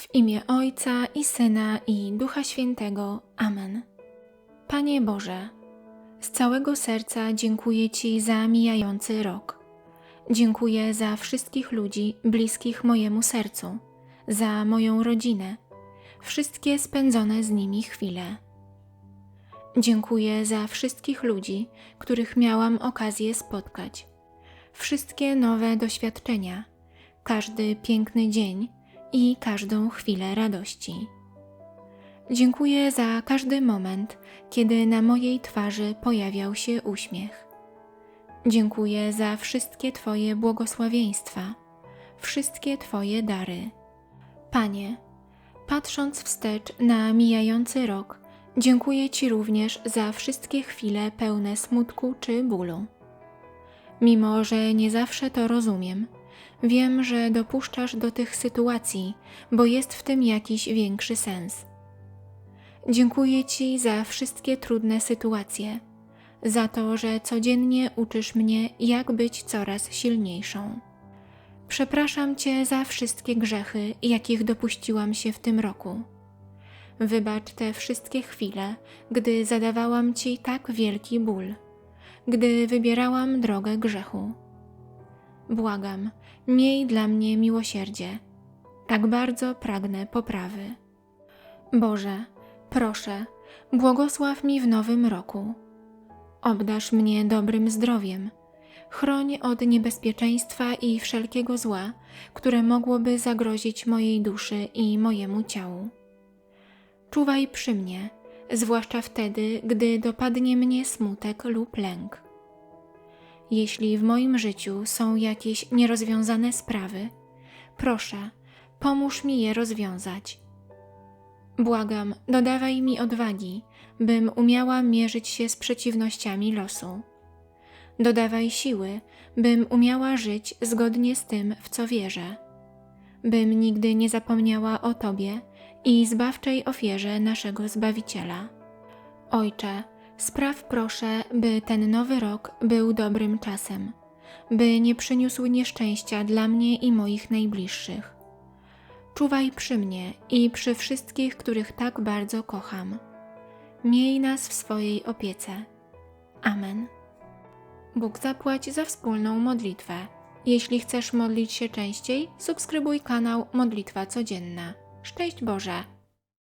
W imię Ojca i Syna i Ducha Świętego. Amen. Panie Boże, z całego serca dziękuję Ci za mijający rok. Dziękuję za wszystkich ludzi bliskich mojemu sercu, za moją rodzinę, wszystkie spędzone z nimi chwile. Dziękuję za wszystkich ludzi, których miałam okazję spotkać, wszystkie nowe doświadczenia, każdy piękny dzień i każdą chwilę radości. Dziękuję za każdy moment, kiedy na mojej twarzy pojawiał się uśmiech. Dziękuję za wszystkie Twoje błogosławieństwa, wszystkie Twoje dary. Panie, patrząc wstecz na mijający rok, dziękuję Ci również za wszystkie chwile pełne smutku czy bólu. Mimo, że nie zawsze to rozumiem, wiem, że dopuszczasz do tych sytuacji, bo jest w tym jakiś większy sens. Dziękuję Ci za wszystkie trudne sytuacje, za to, że codziennie uczysz mnie, jak być coraz silniejszą. Przepraszam Cię za wszystkie grzechy, jakich dopuściłam się w tym roku. Wybacz te wszystkie chwile, gdy zadawałam Ci tak wielki ból, gdy wybierałam drogę grzechu. Błagam, miej dla mnie miłosierdzie. Tak bardzo pragnę poprawy. Boże, proszę, błogosław mi w nowym roku. Obdasz mnie dobrym zdrowiem. Chroń od niebezpieczeństwa i wszelkiego zła, które mogłoby zagrozić mojej duszy i mojemu ciału. Czuwaj przy mnie, zwłaszcza wtedy, gdy dopadnie mnie smutek lub lęk. Jeśli w moim życiu są jakieś nierozwiązane sprawy, proszę, pomóż mi je rozwiązać. Błagam, dodawaj mi odwagi, bym umiała mierzyć się z przeciwnościami losu. Dodawaj siły, bym umiała żyć zgodnie z tym, w co wierzę. Bym nigdy nie zapomniała o Tobie i zbawczej ofierze naszego Zbawiciela. Ojcze, spraw proszę, by ten nowy rok był dobrym czasem, by nie przyniósł nieszczęścia dla mnie i moich najbliższych. Czuwaj przy mnie i przy wszystkich, których tak bardzo kocham. Miej nas w swojej opiece. Amen. Bóg zapłać za wspólną modlitwę. Jeśli chcesz modlić się częściej, subskrybuj kanał Modlitwa Codzienna. Szczęść Boże!